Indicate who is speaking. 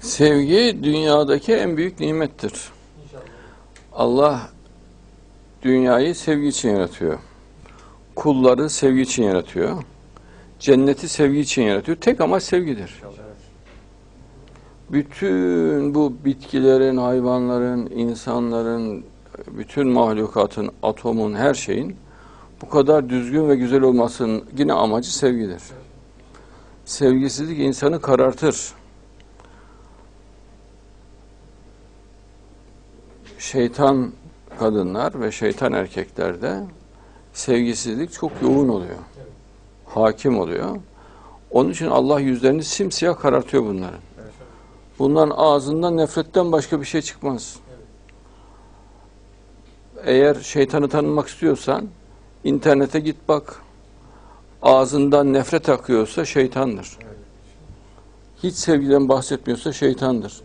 Speaker 1: Sevgi dünyadaki en büyük nimettir.
Speaker 2: İnşallah.
Speaker 1: Allah dünyayı sevgi için yaratıyor. Kulları sevgi için yaratıyor. Cenneti sevgi için yaratıyor. Tek amaç sevgidir. Bütün bu bitkilerin, hayvanların, insanların, bütün mahlukatın, atomun, her şeyin bu kadar düzgün ve güzel olmasının yine amacı sevgidir. Sevgisizlik insanı karartır. Şeytan kadınlar ve şeytan erkeklerde sevgisizlik çok yoğun oluyor. Hakim oluyor. Onun için Allah yüzlerini simsiyah karartıyor bunların. Bunların ağzından nefretten başka bir şey çıkmaz. Eğer şeytanı tanımak istiyorsan internete git bak. Ağzından nefret akıyorsa şeytandır. Hiç sevgiden bahsetmiyorsa şeytandır.